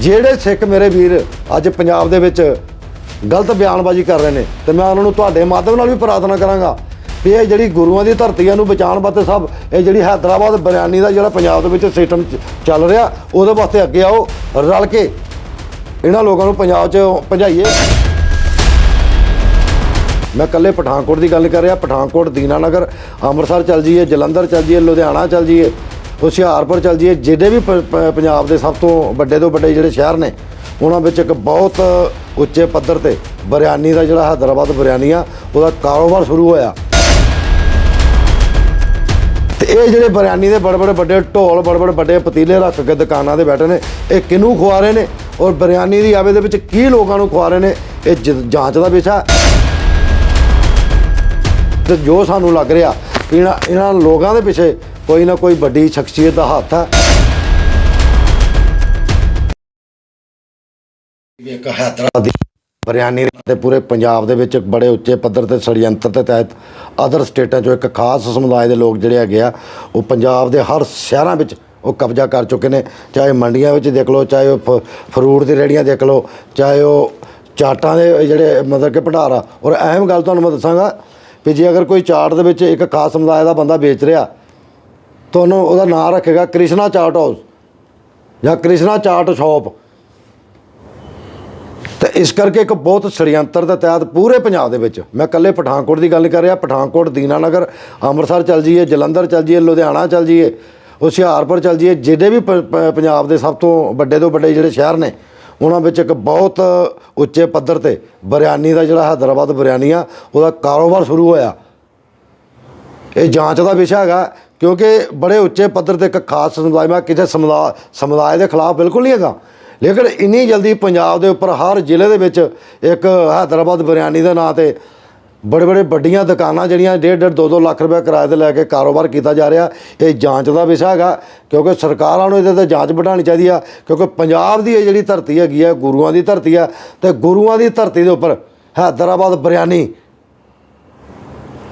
ਜਿਹੜੇ ਸਿੱਖ ਮੇਰੇ ਵੀਰ ਅੱਜ ਪੰਜਾਬ ਦੇ ਵਿੱਚ ਗਲਤ ਬਿਆਨਬਾਜ਼ੀ ਕਰ ਰਹੇ ਨੇ, ਤੇ ਮੈਂ ਉਹਨਾਂ ਨੂੰ ਤੁਹਾਡੇ ਮਾਧਿਅਮ ਨਾਲ ਵੀ ਪ੍ਰਾਰਥਨਾ ਕਰਾਂਗਾ ਵੀ ਇਹ ਜਿਹੜੀ ਗੁਰੂਆਂ ਦੀ ਧਰਤੀਆਂ ਨੂੰ ਬਚਾਉਣ ਵਾਸਤੇ ਸਭ, ਇਹ ਜਿਹੜੀ ਹੈਦਰਾਬਾਦ ਬਰਿਆਨੀ ਦਾ ਜਿਹੜਾ ਪੰਜਾਬ ਦੇ ਵਿੱਚ ਸਿਸਟਮ ਚੱਲ ਰਿਹਾ, ਉਹਦੇ ਵਾਸਤੇ ਅੱਗੇ ਆਓ, ਰਲ ਕੇ ਇਹਨਾਂ ਲੋਕਾਂ ਨੂੰ ਪੰਜਾਬ 'ਚ ਭਜਾਈਏ। ਮੈਂ ਕੱਲੇ ਪਠਾਨਕੋਟ ਦੀ ਗੱਲ ਕਰ ਰਿਹਾ, ਪਠਾਨਕੋਟ ਦੀਨਾਨਗਰ ਅੰਮ੍ਰਿਤਸਰ ਚੱਲ ਜਾਈਏ, ਜਲੰਧਰ ਚੱਲ ਜੀਏ ਲੁਧਿਆਣਾ ਚੱਲ ਜੀਏ ਹੁਸ਼ਿਆਰਪੁਰ ਚੱਲ ਜੀਏ ਜਿਹੜੇ ਵੀ ਪ- ਪ- ਪੰਜਾਬ ਦੇ ਸਭ ਤੋਂ ਵੱਡੇ ਤੋਂ ਵੱਡੇ ਜਿਹੜੇ ਸ਼ਹਿਰ ਨੇ, ਉਹਨਾਂ ਵਿੱਚ ਇੱਕ ਬਹੁਤ ਉੱਚੇ ਪੱਧਰ ਤੇ ਬਿਰਿਆਨੀ ਦਾ ਜਿਹੜਾ ਹੈਦਰਾਬਾਦ ਬਿਰਿਆਨੀ ਆ, ਉਹਦਾ ਕਾਰੋਬਾਰ ਸ਼ੁਰੂ ਹੋਇਆ। ਤੇ ਇਹ ਜਿਹੜੇ ਬਿਰਿਆਨੀ ਦੇ ਬੜੇ ਬੜੇ ਵੱਡੇ ਢੋਲ ਬੜੇ ਬੜੇ ਵੱਡੇ ਪਤੀਲੇ ਰੱਖ ਕੇ ਦੁਕਾਨਾਂ ਤੇ ਬੈਠੇ ਨੇ, ਇਹ ਕਿਹਨੂੰ ਖਵਾ ਰਹੇ ਨੇ? ਔਰ ਬਿਰਿਆਨੀ ਦੀ ਆਵੇ ਦੇ ਵਿੱਚ ਕੀ ਲੋਕਾਂ ਨੂੰ ਖਵਾ ਰਹੇ ਨੇ? ਇਹ ਜ- ਜਾਂਚ ਦਾ ਵਿਸ਼ਾ। ਤੇ ਜੋ ਸਾਨੂੰ ਲੱਗ ਰਿਹਾ ਕਿ ਇਹਨਾਂ ਇਹਨਾਂ ਲੋਕਾਂ ਦੇ ਪਿੱਛੇ ਕੋਈ ਨਾ ਕੋਈ ਵੱਡੀ ਸ਼ਖਸੀਅਤ ਦਾ ਹੱਥ ਹੈ ਇੱਕ ਹੈਦਰਾਬਾਦ ਬਿਰਿਆਨੀ ਤੇ ਪੂਰੇ ਪੰਜਾਬ ਦੇ ਵਿੱਚ ਬੜੇ ਉੱਚੇ ਪੱਧਰ ਤੇ ષਡਯੰਤਰ ਦੇ ਤਹਿਤ ਅਦਰ ਸਟੇਟਾਂ 'ਚੋਂ ਇੱਕ ਖਾਸ ਸਮੁਦਾਇ ਦੇ ਲੋਕ ਜਿਹੜੇ ਹੈਗੇ ਆ ਉਹ ਪੰਜਾਬ ਦੇ ਹਰ ਸ਼ਹਿਰਾਂ ਵਿੱਚ ਉਹ ਕਬਜ਼ਾ ਕਰ ਚੁੱਕੇ ਨੇ। ਚਾਹੇ ਮੰਡੀਆਂ ਵਿੱਚ ਦੇਖ ਲਓ ਚਾਹੇ ਉਹ ਫਰੂਟ ਦੀ ਰੇੜੀਆਂ ਦੇਖ ਲਓ ਚਾਹੇ ਉਹ ਚਾਟਾਂ ਦੇ ਜਿਹੜੇ ਮਤਲਬ ਕਿ ਭੰਡਾਰ ਆ। ਔਰ ਅਹਿਮ ਗੱਲ ਤੁਹਾਨੂੰ ਮੈਂ ਦੱਸਾਂਗਾ ਵੀ ਜੇ ਅਗਰ ਕੋਈ ਚਾਟ ਦੇ ਵਿੱਚ ਇੱਕ ਖਾਸ ਸਮੁਦਾਇ ਦਾ ਬੰਦਾ ਵੇਚ ਰਿਹਾ ਤੁਹਾਨੂੰ ਉਹਦਾ ਨਾਮ ਰੱਖੇਗਾ ਕ੍ਰਿਸ਼ਨਾ ਚਾਟ ਹਾਊਸ ਜਾਂ ਕ੍ਰਿਸ਼ਨਾ ਚਾਟ ਸ਼ਾਪ। ਤੇ ਇਸ ਕਰਕੇ ਇੱਕ ਬਹੁਤ ષਡਯੰਤਰ ਦੇ ਤਹਿਤ ਪੂਰੇ ਪੰਜਾਬ ਦੇ ਵਿੱਚ, ਮੈਂ ਕੱਲੇ ਪਠਾਨਕੋਟ ਦੀ ਗੱਲ ਕਰ ਰਿਹਾ, ਪਠਾਨਕੋਟ, ਦੀਨਾਨਗਰ, ਅੰਮ੍ਰਿਤਸਰ ਚੱਲ ਜਾਈਏ, ਜਲੰਧਰ ਚੱਲ ਜਾਈਏ, ਲੁਧਿਆਣਾ ਚੱਲ ਜਾਈਏ, ਹੁਸ਼ਿਆਰਪੁਰ ਚੱਲ ਜੀਏ ਜਿਹੜੇ ਵੀ ਪ- ਪ- ਪੰਜਾਬ ਦੇ ਸਭ ਤੋਂ ਵੱਡੇ ਤੋਂ ਵੱਡੇ ਜਿਹੜੇ ਸ਼ਹਿਰ ਨੇ, ਉਹਨਾਂ ਵਿੱਚ ਇੱਕ ਬਹੁਤ ਉੱਚੇ ਪੱਧਰ ਤੇ ਬਿਰਿਆਨੀ ਦਾ ਜਿਹੜਾ ਹੈਦਰਾਬਾਦ ਬਿਰਿਆਨੀ ਆ, ਉਹਦਾ ਕਾਰੋਬਾਰ ਸ਼ੁਰੂ ਹੋਇਆ। ਇਹ ਜਾਂਚ ਦਾ ਵਿਸ਼ਾ ਹੈਗਾ ਕਿਉਂਕਿ ਬੜੇ ਉੱਚੇ ਪੱਧਰ ਤੇ ਇੱਕ ਖਾਸ ਸਮੁਦਾਇ, ਮੈਂ ਕਿਸੇ ਸਮੁਦਾਇ ਸਮੁਦਾਇ ਦੇ ਖਿਲਾਫ ਬਿਲਕੁਲ ਨਹੀਂ ਹੈਗਾ। ਲੇਕਿਨ ਇੰਨੀ ਜਲਦੀ ਪੰਜਾਬ ਦੇ ਉੱਪਰ ਹਰ ਜ਼ਿਲ੍ਹੇ ਦੇ ਵਿੱਚ ਇੱਕ ਹੈਦਰਾਬਾਦ ਬਿਰਿਆਨੀ ਦੇ ਨਾਂ ਤੇ ਬੜੇ ਬੜੇ ਵੱਡੀਆਂ ਦੁਕਾਨਾਂ ਜਿਹੜੀਆਂ 1.5 2-2 ਲੱਖ ਰੁਪਏ ਕਿਰਾਏ ਤੇ ਲੈ ਕੇ ਕਾਰੋਬਾਰ ਕੀਤਾ ਜਾ ਰਿਹਾ, ਇਹ ਜਾਂਚ ਦਾ ਵਿਸ਼ਾ ਹੈਗਾ। ਕਿਉਂਕਿ ਸਰਕਾਰਾਂ ਨੂੰ ਇਹਦੇ ਤੇ ਜਾਂਚ ਵਧਾਉਣੀ ਚਾਹੀਦੀ ਆ, ਕਿਉਂਕਿ ਪੰਜਾਬ ਦੀ ਇਹ ਜਿਹੜੀ ਧਰਤੀ ਹੈਗੀ ਆ, ਗੁਰੂਆਂ ਦੀ ਧਰਤੀ ਆ, ਤੇ ਗੁਰੂਆਂ ਦੀ ਧਰਤੀ ਦੇ ਉੱਪਰ ਹੈਦਰਾਬਾਦ ਬਿਰਿਆਨੀ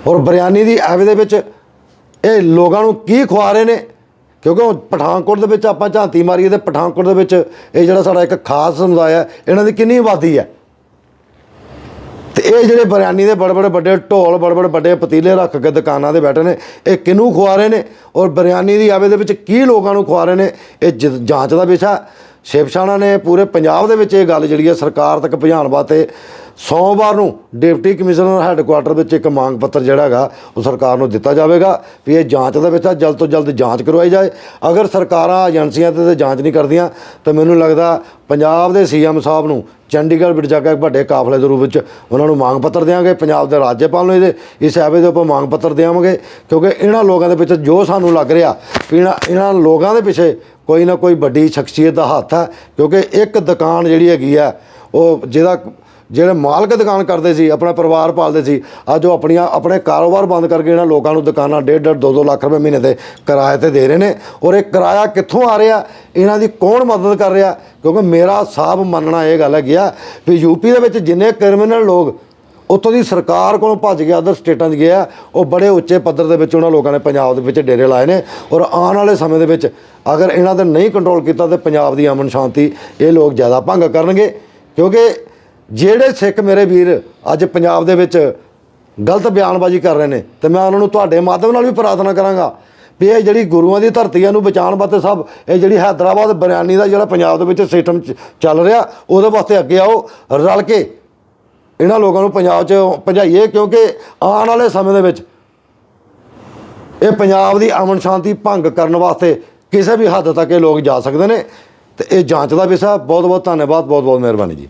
ਔਰ ਬਿਰਿਆਨੀ ਦੀ ਐਵੇਂ ਦੇ ਵਿੱਚ ਇਹ ਲੋਕਾਂ ਨੂੰ ਕੀ ਖਵਾ ਰਹੇ ਨੇ? ਕਿਉਂਕਿ ਉਹ ਪਠਾਨਕੋਟ ਦੇ ਵਿੱਚ ਆਪਾਂ ਝਾਂਤੀ ਮਾਰੀਏ ਤੇ ਪਠਾਨਕੋਟ ਦੇ ਵਿੱਚ ਇਹ ਜਿਹੜਾ ਸਾਡਾ ਇੱਕ ਖਾਸ ਸਮੁਦਾਇ ਹੈ, ਇਹਨਾਂ ਦੀ ਕਿੰਨੀ ਆਬਾਦੀ ਹੈ? ਤੇ ਇਹ ਜਿਹੜੇ ਬਿਰਿਆਨੀ ਦੇ ਬੜੇ ਬੜੇ ਵੱਡੇ ਢੋਲ ਬੜੇ ਬੜੇ ਵੱਡੇ ਪਤੀਲੇ ਰੱਖ ਕੇ ਦੁਕਾਨਾਂ ਤੇ ਬੈਠੇ ਨੇ, ਇਹ ਕਿਹਨੂੰ ਖਵਾ ਰਹੇ ਨੇ? ਔਰ ਬਿਰਿਆਨੀ ਦੀ ਆਵੇ ਦੇ ਵਿੱਚ ਕੀ ਲੋਕਾਂ ਨੂੰ ਖਵਾ ਰਹੇ ਨੇ? ਇਹ ਜ- ਜਾਂਚ ਦਾ ਵਿਸ਼ਾ ਸ਼ਿਵ ਸੈਨਾ ਨੇ ਪੂਰੇ ਪੰਜਾਬ ਦੇ ਵਿੱਚ ਇਹ ਗੱਲ ਜਿਹੜੀ ਹੈ ਸਰਕਾਰ ਤੱਕ ਪਹੁੰਚਾਉਣ ਵਾਸਤੇ ਸੋਮਵਾਰ ਨੂੰ ਡਿਪਟੀ ਕਮਿਸ਼ਨਰ ਹੈੱਡਕੁਆਟਰ ਵਿੱਚ ਇੱਕ ਮੰਗ ਪੱਤਰ ਜਿਹੜਾ ਹੈਗਾ ਉਹ ਸਰਕਾਰ ਨੂੰ ਦਿੱਤਾ ਜਾਵੇਗਾ ਵੀ ਇਹ ਜਾਂਚ ਦਾ ਵਿੱਚ ਜਲਦ ਤੋਂ ਜਲਦ ਜਾਂਚ ਕਰਵਾਈ ਜਾਏ। ਅਗਰ ਸਰਕਾਰਾਂ ਏਜੰਸੀਆਂ ਤੇ ਤੇ ਜਾਂਚ ਨਹੀਂ ਕਰਦੀਆਂ ਤਾਂ ਮੈਨੂੰ ਲੱਗਦਾ ਪੰਜਾਬ ਦੇ ਸੀਐਮ ਸਾਹਿਬ ਨੂੰ ਚੰਡੀਗੜ੍ਹ ਵਿੱਚ ਜਾ ਕੇ ਵੱਡੇ ਕਾਫਲੇ ਦੇ ਰੂਪ ਵਿੱਚ ਉਹਨਾਂ ਨੂੰ ਮੰਗ ਪੱਤਰ ਦੇਵਾਂਗੇ ਪੰਜਾਬ ਦੇ ਰਾਜਪਾਲ ਨੂੰ ਇਹਦੇ, ਇਸ ਐਵੇ ਦੇ ਉੱਪਰ ਮੰਗ ਪੱਤਰ ਦੇਵਾਂਗੇ ਕਿਉਂਕਿ ਇਹਨਾਂ ਲੋਕਾਂ ਦੇ ਵਿੱਚ ਜੋ ਸਾਨੂੰ ਲੱਗ ਰਿਹਾ, ਵੀ ਇਹਨਾਂ ਇਹਨਾਂ ਲੋਕਾਂ ਦੇ ਪਿੱਛੇ ਕੋਈ ਨਾ ਕੋਈ ਵੱਡੀ ਸ਼ਖਸੀਅਤ ਦਾ ਹੱਥ ਹੈ, ਕਿਉਂਕਿ ਇੱਕ ਦੁਕਾਨ ਜਿਹੜੀ ਹੈਗੀ ਆ ਉਹ ਜਿਹਦਾ ਜਿਹੜੇ ਮਾਲਕ ਦੁਕਾਨ ਕਰਦੇ ਸੀ, ਆਪਣਾ ਪਰਿਵਾਰ ਪਾਲਦੇ ਸੀ, ਅੱਜ ਉਹ ਆਪਣੀਆਂ, ਆਪਣੇ ਕਾਰੋਬਾਰ ਬੰਦ ਕਰਕੇ ਇਹਨਾਂ ਲੋਕਾਂ ਨੂੰ ਦੁਕਾਨਾਂ 1.5 2-2 ਲੱਖ ਰੁਪਏ ਮਹੀਨੇ ਤੇ ਕਿਰਾਏ ਤੇ ਦੇ ਰਹੇ ਨੇ। ਔਰ ਇਹ ਕਿਰਾਇਆ ਕਿੱਥੋਂ ਆ ਰਿਹਾ? ਇਹਨਾਂ ਦੀ ਕੌਣ ਮਦਦ ਕਰ ਰਿਹਾ? ਕਿਉਂਕਿ ਮੇਰਾ ਸਾਫ਼ ਮੰਨਣਾ ਇਹ ਗੱਲ ਹੈਗੀ ਆ ਵੀ ਯੂਪੀ ਦੇ ਵਿੱਚ ਜਿੰਨੇ ਕ੍ਰਿਮੀਨਲ ਲੋਕ ਉੱਥੋਂ ਦੀ ਸਰਕਾਰ ਕੋਲੋਂ ਭੱਜ ਗਿਆ ਅਦਰ ਸਟੇਟਾਂ 'ਚ ਗਿਆ ਉਹ ਬੜੇ ਉੱਚੇ ਪੱਧਰ ਦੇ ਵਿੱਚ ਉਹਨਾਂ ਲੋਕਾਂ ਨੇ ਪੰਜਾਬ ਦੇ ਵਿੱਚ ਡੇਰੇ ਲਾਏ ਨੇ। ਔਰ ਆਉਣ ਵਾਲੇ ਸਮੇਂ ਦੇ ਵਿੱਚ ਅਗਰ ਇਹਨਾਂ ਤੇ ਨਹੀਂ ਕੰਟਰੋਲ ਕੀਤਾ ਤੇ ਪੰਜਾਬ ਦੀ ਅਮਨ ਸ਼ਾਂਤੀ ਇਹ ਲੋਕ ਜ਼ਿਆਦਾ ਭੰਗ ਕਰਨਗੇ। ਕਿਉਂਕਿ ਜਿਹੜੇ ਸਿੱਖ ਮੇਰੇ ਵੀਰ ਅੱਜ ਪੰਜਾਬ ਦੇ ਵਿੱਚ ਗਲਤ ਬਿਆਨਬਾਜ਼ੀ ਕਰ ਰਹੇ ਨੇ, ਤੇ ਮੈਂ ਉਹਨਾਂ ਨੂੰ ਤੁਹਾਡੇ ਮਾਧਿਅਮ ਨਾਲ ਵੀ ਪ੍ਰਾਰਥਨਾ ਕਰਾਂਗਾ ਵੀ ਇਹ ਜਿਹੜੀ ਗੁਰੂਆਂ ਦੀ ਧਰਤੀਆਂ ਨੂੰ ਬਚਾਉਣ ਵਾਸਤੇ ਸਭ, ਇਹ ਜਿਹੜੀ ਹੈਦਰਾਬਾਦ ਬਰਿਆਨੀ ਦਾ ਜਿਹੜਾ ਪੰਜਾਬ ਦੇ ਵਿੱਚ ਸਿਸਟਮ ਚੱਲ ਰਿਹਾ, ਉਹਦੇ ਵਾਸਤੇ ਅੱਗੇ ਆਓ, ਰਲ ਕੇ ਇਹਨਾਂ ਲੋਕਾਂ ਨੂੰ ਪੰਜਾਬ 'ਚ ਭਜਾਈਏ, ਕਿਉਂਕਿ ਆਉਣ ਵਾਲੇ ਸਮੇਂ ਦੇ ਵਿੱਚ ਇਹ ਪੰਜਾਬ ਦੀ ਅਮਨ ਸ਼ਾਂਤੀ ਭੰਗ ਕਰਨ ਵਾਸਤੇ ਕਿਸੇ ਵੀ ਹੱਦ ਤੱਕ ਇਹ ਲੋਕ ਜਾ ਸਕਦੇ ਨੇ, ਤੇ ਇਹ ਜਾਂਚ ਦਾ ਵਿਸ਼ਾ ਬਹੁਤ ਬਹੁਤ ਧੰਨਵਾਦ ਬਹੁਤ ਬਹੁਤ ਮਿਹਰਬਾਨੀ ਜੀ।